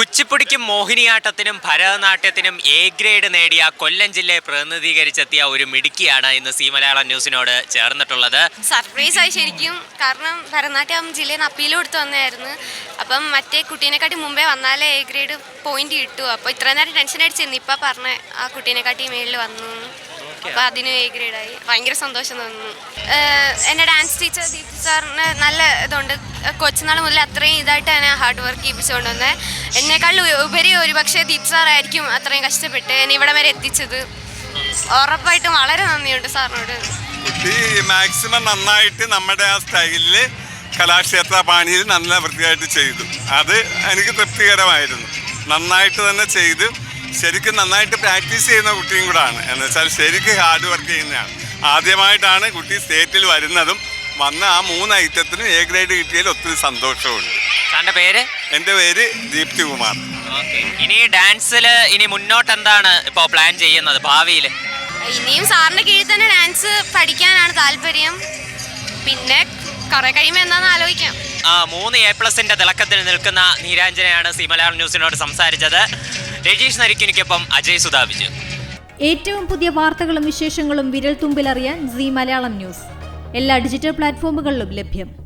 കുച്ചിപ്പുടിക്കും മോഹിനിയാട്ടത്തിനും ഭരതനാട്യത്തിനും A grade നേടിയ കൊല്ലം ജില്ലയെ പ്രതിനിധീകരിച്ചെത്തിയ ഒരു മിടുക്കിയാണ് ഇന്ന് സി മലയാളം ന്യൂസിനോട് ചേർന്നിട്ടുള്ളത്. സർപ്രൈസ് ആയി ശരിക്കും. കാരണം ഭരതനാട്യം ജില്ലയിൽ അപ്പീൽ കൊടുത്തു വന്നായിരുന്നു അപ്പം മറ്റേ കുട്ടീനെക്കാട്ടി മുമ്പേ വന്നാലേ എ ഗ്രേഡ് പോയിന്റ് കിട്ടൂ. അപ്പോൾ ഇത്ര നേരം ടെൻഷൻ അടിച്ചിരുന്നു ഇപ്പം പറഞ്ഞ ആ കുട്ടീനെക്കാട്ടി മേളിൽ വന്നു അപ്പോൾ അതിന് എ ഗ്രേഡായി ഭയങ്കര സന്തോഷം തോന്നുന്നു. എന്റെ എന്റെ ഡാൻസ് ടീച്ചർ ദീപ്തി സാറിന് നല്ല ഇതുണ്ട്. കൊച്ചുനാൾ മുതൽ അത്രയും ഇതായിട്ട് തന്നെ ഹാർഡ് വർക്ക് ചെയ്യിപ്പിച്ചുകൊണ്ട് വന്നത് എന്നെക്കാളും ഉപരി ഒരു പക്ഷേ ദീപ്തി സാറായിരിക്കും അത്രയും കഷ്ടപ്പെട്ട് എന്നെ ഇവിടെ വരെ എത്തിച്ചത്. ഉറപ്പായിട്ടും വളരെ നന്ദിയുണ്ട് സാറിനോട്. കുട്ടി മാക്സിമം നന്നായിട്ട് നമ്മുടെ ആ സ്റ്റൈലിൽ കലാക്ഷേത്ര പാണിയിൽ നല്ല വൃത്തിയായിട്ട് ചെയ്തു. അത് എനിക്ക് തൃപ്തികരമായിരുന്നു. നന്നായിട്ട് തന്നെ ചെയ്തു. ശരിക്കും നന്നായിട്ട് പ്രാക്ടീസ് ചെയ്യുന്ന കുട്ടിയും കൂടാണ്. എന്ന് വെച്ചാൽ ശരിക്കും ഹാർഡ് വർക്ക് ചെയ്യുന്നതാണ് ആദ്യമായിട്ടാണ് കുട്ടി സ്റ്റേറ്റിൽ വരുന്നതും വന്ന ആ മൂന്ന് ഐറ്റത്തിനും എ ഗ്രേഡ് കിട്ടിയതിൽ ഒത്തിരി സന്തോഷമുണ്ട്. സാറിന്റെ പേര്? എന്റെ പേര് ദീപ്തി കുമാർ. ഇനി ഡാൻസിൽ ഇനി മുന്നോട്ട് എന്താണ് ഇപ്പോൾ പ്ലാൻ ചെയ്യുന്നത് ഭാവിയിൽ? ഇനിയും സാറിന്റെ കീഴിൽ തന്നെ ഡാൻസ് പഠിക്കാനാണ് താല്പര്യം. പിന്നെ കുറെ കഴിയുമ്പോൾ എന്താണെന്ന് ആലോചിക്കാം. ആ മൂന്ന് എ പ്ലസിന്റെ തിളക്കത്തിൽ നിൽക്കുന്ന നീരാഞ്ജനയാണ് സി മലയാളം ന്യൂസിനോട് സംസാരിച്ചത്. രജീഷ് നരിക്കിനിക്കൊപ്പം അജയ് സുധാബിജു ഏറ്റവും പുതിയ വാർത്തകളും വിശേഷങ്ങളും വിരൽ തുമ്പിലറിയാൻ സി മലയാളം ന്യൂസ്. എല്ലാ ഡിജിറ്റൽ പ്ലാറ്റ്ഫോമുകളിലും ലഭ്യം.